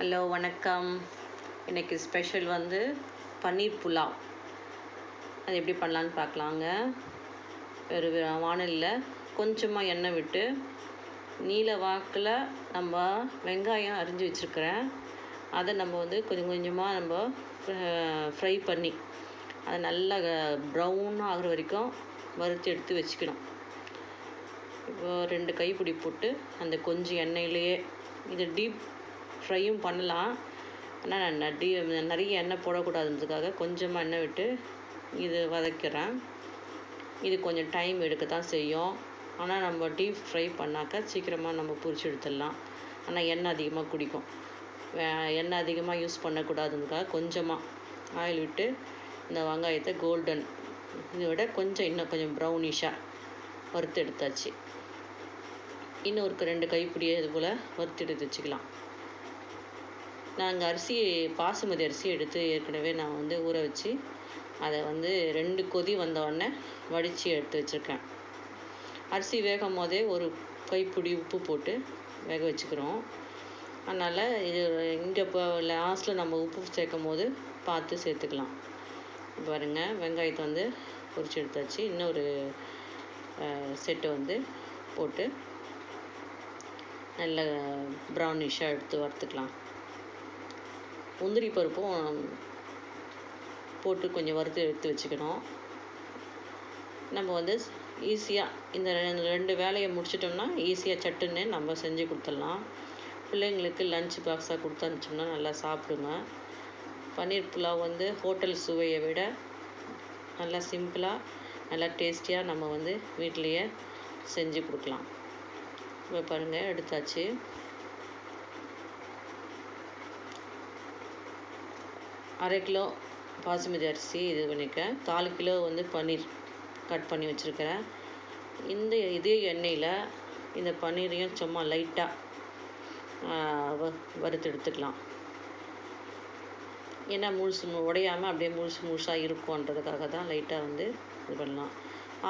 Hello வணக்கம். இன்றைக்கி special வந்து பன்னீர் புலாவ். அது எப்படி பண்ணலான்னு பார்க்கலாங்க. ஒரு வானலில் கொஞ்சமாக எண்ணெய் விட்டு நீல வாக்கில் நம்ம வெங்காயம் அரிஞ்சு வச்சுருக்கிறேன். அதை நம்ம வந்து கொஞ்சம் கொஞ்சமாக நம்ம ஃப்ரை பண்ணி அதை நல்லா ப்ரௌன் ஆகிற வரைக்கும் வறுத்து எடுத்து வச்சுக்கணும். இப்போ ரெண்டு கைப்பிடி போட்டு அந்த கொஞ்சம் எண்ணெயிலேயே இது டீப் ஃப்ரையும் பண்ணலாம். ஆனால் நான் டீ நிறைய எண்ணெய் போடக்கூடாதுன்றதுக்காக கொஞ்சமாக எண்ணெய் விட்டு இது வதக்கிறேன். இது கொஞ்சம் டைம் எடுக்க தான் செய்யும். ஆனால் நம்ம டீப் ஃப்ரை பண்ணாக்கா சீக்கிரமாக நம்ம பொரிச்சு எடுத்துடலாம். ஆனால் எண்ணெய் அதிகமாக குடிக்கும். எண்ணெய் அதிகமாக யூஸ் பண்ணக்கூடாதுன்றதுக்காக கொஞ்சமாக ஆயில் விட்டு இந்த வெங்காயத்தை கோல்டன் இதை விட கொஞ்சம் இன்னும் கொஞ்சம் ப்ரௌனிஷாக வறுத்து எடுத்தாச்சு. இன்னும் ஒரு ரெண்டு கைப்பிடியே இது போல் வறுத்து எடுத்து வச்சுக்கலாம். நாங்கள் அரிசி பாசுமதி அரிசி எடுத்து ஏற்கனவே நான் வந்து ஊற வச்சு அதை வந்து ரெண்டு கொதி வந்தோடனே வடித்து எடுத்து வச்சுருக்கேன். அரிசி வேகும் போதே ஒரு கைப்பிடி உப்பு போட்டு வேக வச்சுக்கிறோம். அதனால் இது இங்கே இப்போ லாஸ்ட்டில் நம்ம உப்பு சேர்க்கும் போது பார்த்து சேர்த்துக்கலாம். பாருங்கள் வெங்காயத்தை வந்து பொரிச்சு எடுத்தாச்சு. இன்னொரு செட்டு வந்து போட்டு நல்ல ப்ரௌனிஷாக எடுத்து வறுத்துக்கலாம். முந்திரி பருப்பும் போட்டு கொஞ்சம் வறுத்து எடுத்து வச்சுக்கணும். நம்ம வந்து ஈஸியாக இந்த ரெண்டு வேலையை முடிச்சிட்டோம்னா ஈஸியாக சட்டுன்னு நம்ம செஞ்சு கொடுத்துடலாம். பிள்ளைங்களுக்கு லஞ்ச் பாக்ஸாக கொடுத்து அனுப்பிச்சோம்னா நல்லா சாப்பிடுங்க. பன்னீர் புலாவ் வந்து ஹோட்டல் சுவையை விட நல்லா சிம்பிளாக நல்லா டேஸ்டியாக நம்ம வந்து வீட்டிலையே செஞ்சு கொடுக்கலாம். இப்போ பாருங்கள் எடுத்தாச்சு. அரை கிலோ பாசுமதி அரிசி இது பண்ணியிருக்கேன். கால் கிலோ வந்து பன்னீர் கட் பண்ணி வச்சுருக்கிறேன். இந்த இதே எண்ணெயில் இந்த பன்னீரையும் சும்மா லைட்டாக வ வறுத்து எடுத்துக்கலாம். ஏன்னா முழுசு உடையாமல் அப்படியே முழுசு முழுசாக இருக்கும்ன்றதுக்காக தான் லைட்டாக வந்து இது பண்ணலாம்.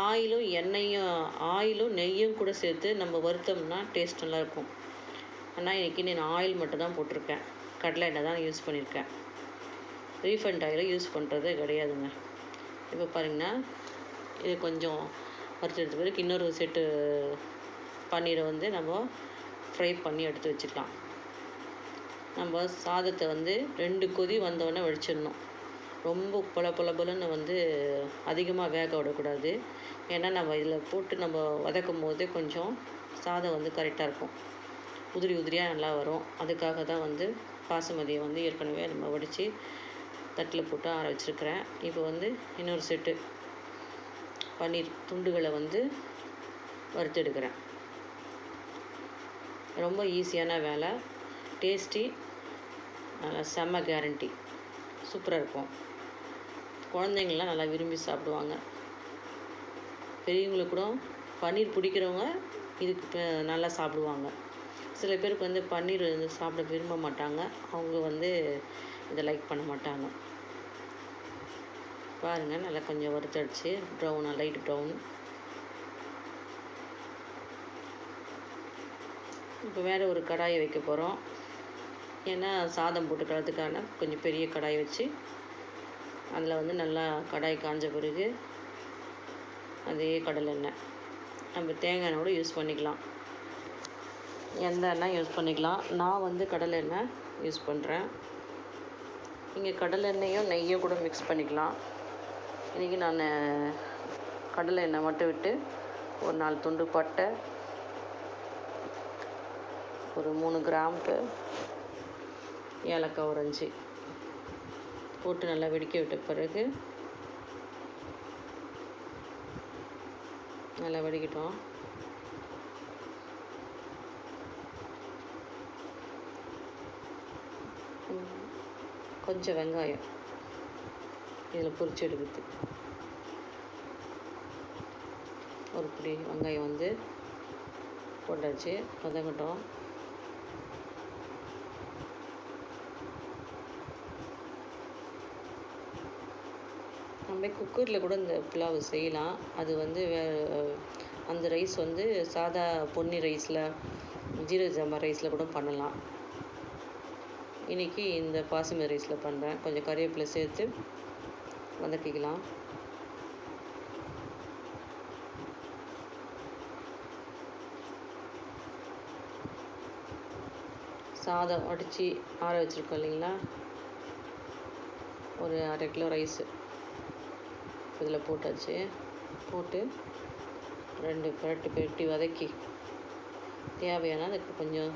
ஆயிலும் எண்ணெயும் ஆயிலும் நெய்யும் கூட சேர்த்து நம்ம வறுத்தோம்னா டேஸ்ட் நல்லாயிருக்கும் ஆனால் இன்றைக்கி நான் ஆயில் மட்டும் தான் போட்டிருக்கேன். கடலை எண்ணெய் தான் யூஸ் பண்ணியிருக்கேன். ரீஃபண்ட் ஆயிலை யூஸ் பண்ணுறது கிடையாதுங்க. இப்போ பாருங்கன்னா இது கொஞ்சம் வறுத்து எடுத்த பிறகு இன்னொரு செட்டு பன்னீரை வந்து நம்ம ஃப்ரை பண்ணி எடுத்து வச்சுக்கலாம். நம்ம சாதத்தை வந்து ரெண்டு கொதி வந்தோடனே வடிச்சிடணும். ரொம்ப பொல பொல பொலன்னு வந்து அதிகமாக வேக விடக்கூடாது. ஏன்னா நம்ம இதில் போட்டு நம்ம வதக்கும் போது கொஞ்சம் சாதம் வந்து கரெக்டாக இருக்கும். உதிரி உதிரியாக நல்லா வரும். அதுக்காக தான் வந்து பாசுமதியை வந்து ஏற்கனவே நம்ம வடித்து தட்டில் போட்டு ஆற வச்சுருக்கிறேன். இப்போ வந்து இன்னொரு செட்டு பன்னீர் துண்டுகளை வந்து வறுத்தெடுக்கிறேன். ரொம்ப ஈஸியான வேலை. டேஸ்டி நல்லா செம்ம கேரண்டி சூப்பராக இருக்கும். குழந்தைங்கள்லாம் நல்லா விரும்பி சாப்பிடுவாங்க. பெரியவங்களுக்கு கூட பன்னீர் பிடிக்கிறவங்க இதுக்கு நல்லா சாப்பிடுவாங்க. சில பேருக்கு வந்து பன்னீர் வந்து சாப்பிட விரும்ப மாட்டாங்க. அவங்க வந்து இதை லைக் பண்ண மாட்டாங்க. பாருங்கள் நல்லா கொஞ்சம் வறுத்தடிச்சு ப்ரௌனாக லைட் ப்ரௌன் இப்போ வேறு ஒரு கடாயை வைக்க போகிறோம் ஏன்னா சாதம் போட்டுக்கிறதுக்கான கொஞ்சம் பெரிய கடாய் வச்சு அதில் வந்து நல்லா கடாய் காஞ்ச பிறகு அதே கடலெண்ணெய் நம்ம தேங்காய் எண்ணெய் கூட யூஸ் பண்ணிக்கலாம். எந்த எண்ணெய் யூஸ் பண்ணிக்கலாம். நான் வந்து கடலெண்ணெய் யூஸ் பண்ணுறேன் நீங்கள் கடலெண்ணெயும் நெய்யும் கூட மிக்ஸ் பண்ணிக்கலாம். இன்றைக்கி நான் கடலை எண்ணெய் மட்டும் விட்டு ஒரு நாலு துண்டு பட்டை ஒரு மூணு கிராம்பு ஏலக்காய் உறைஞ்சி போட்டு நல்லா வெடிக்க விட்ட பிறகு நல்லா வெடிக்கட்டும். கொஞ்சம் வெங்காயம். இதில் பொரிச்சு எடுக்குது ஒரு பிடி வெங்காயம் வந்து போட்டாச்சு. வதங்கட்டும். நம்ம குக்கரில் கூட இந்த புலாவ் செய்யலாம். அது வந்து அந்த ரைஸ் வந்து சாதா பொன்னி ரைஸில் ஜீரக ஜாமா ரைஸில் கூட பண்ணலாம். இன்றைக்கி இந்த பாசுமதி ரைஸில் பண்ணுறேன் கொஞ்சம் கறிவேப்பிலை சேர்த்து வதக்கிக்கலாம். சாதம் வடித்து ஆற வச்சுருக்கோம் இல்லைங்களா? ஒரு அரை கிலோ ரைஸு இதில் போட்டாச்சு. போட்டு ரெண்டு பிரட்டு பிரட்டி வதக்கி தேவையான அதுக்கு கொஞ்சம்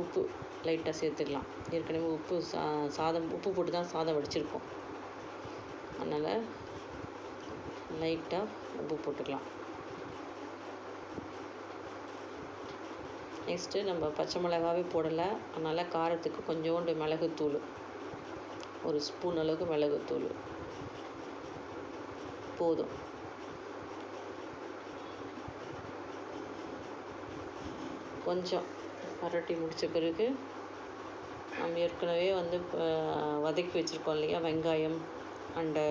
உப்பு லைட்டாக சேர்த்துக்கலாம். ஏற்கனவே உப்பு சா சாதம் உப்பு போட்டு தான் சாதம் வடிச்சிருக்கோம். அதனால் லைட்டாக உப்பு போட்டுக்கலாம். நெக்ஸ்ட்டு நம்ம பச்சை மிளகாவே போடலை. அதனால் காரத்துக்கு கொஞ்சோண்டு மிளகுத்தூள். ஒரு ஸ்பூன் அளவுக்கு மிளகுத்தூள். போதும். கொஞ்சம் பரட்டி முடித்த பிறகு நம்ம ஏற்கனவே வந்து வதக்கி வச்சுருக்கோம் இல்லையா வெங்காயம் அண்டு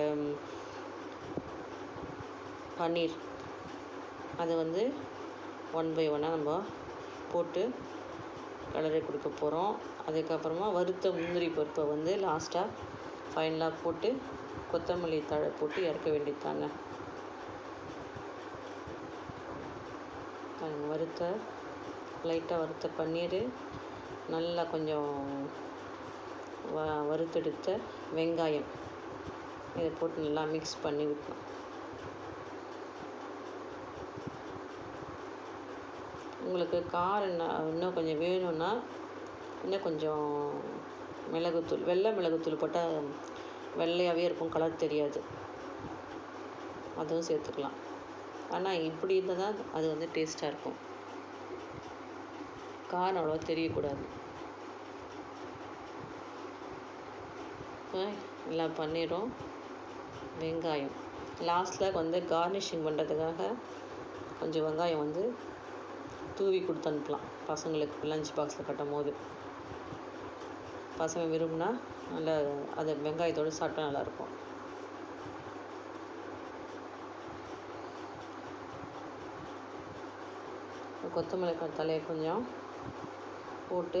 பன்னீர் அதை வந்து ஒன் பை ஒன்னாக நம்ம போட்டு கலரை கொடுக்க போகிறோம் அதுக்கப்புறமா வறுத்த முந்திரி பருப்பை வந்து லாஸ்ட்டாக ஃபைனலாக போட்டு கொத்தமல்லி தழை போட்டு இறக்க வேண்டியதாங்க வறுத்த லைட்டாக வறுத்த பன்னீர் நல்லா கொஞ்சம் வ வறுத்தெடுத்த வெங்காயம். இதை போட்டு நல்லா மிக்ஸ் பண்ணி விட்டணும் உங்களுக்கு காரம் இன்னும் கொஞ்சம் வேணும்னா இன்னும் கொஞ்சம் மிளகுத்தூள் வெள்ளை மிளகுத்தூள் போட்டால் வெள்ளையாகவே இருக்கும் கலர் தெரியாது. அதுவும் சேர்த்துக்கலாம். ஆனால் இப்படி இருந்தால் தான் அது வந்து டேஸ்ட்டாக இருக்கும். காரம் அவ்வளோவா தெரியக்கூடாது. நல்லா பண்ணிடும் வெங்காயம். லாஸ்ட்டில் வந்து கார்னிஷிங் பண்ணுறதுக்காக கொஞ்சம் வெங்காயம் வந்து தூவி கொடுத்து அனுப்பலாம். பசங்களுக்கு லஞ்ச் பாக்ஸில் கட்டும் போது. பசங்க விரும்பினா நல்லா அதை வெங்காயத்தோடு சாப்பிட்டா நல்லாயிருக்கும் கொத்தமல்லி தலையை கொஞ்சம் போட்டு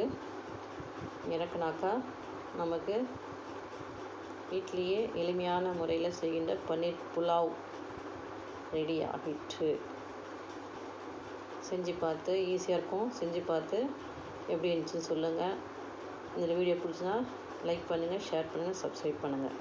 இறக்குனாக்கா நமக்கு வீட்லேயே எளிமையான முறையில் செய்கின்ற பன்னீர் புலாவ் ரெடி ஆகிட்டு செஞ்சு பார்த்து ஈஸியாக இருக்கும். செஞ்சு பார்த்து எப்படி இருந்துச்சுன்னு சொல்லுங்கள் இந்த வீடியோ பிடிச்சினா லைக் பண்ணுங்கள் ஷேர் பண்ணுங்கள் சப்ஸ்கிரைப் பண்ணுங்கள்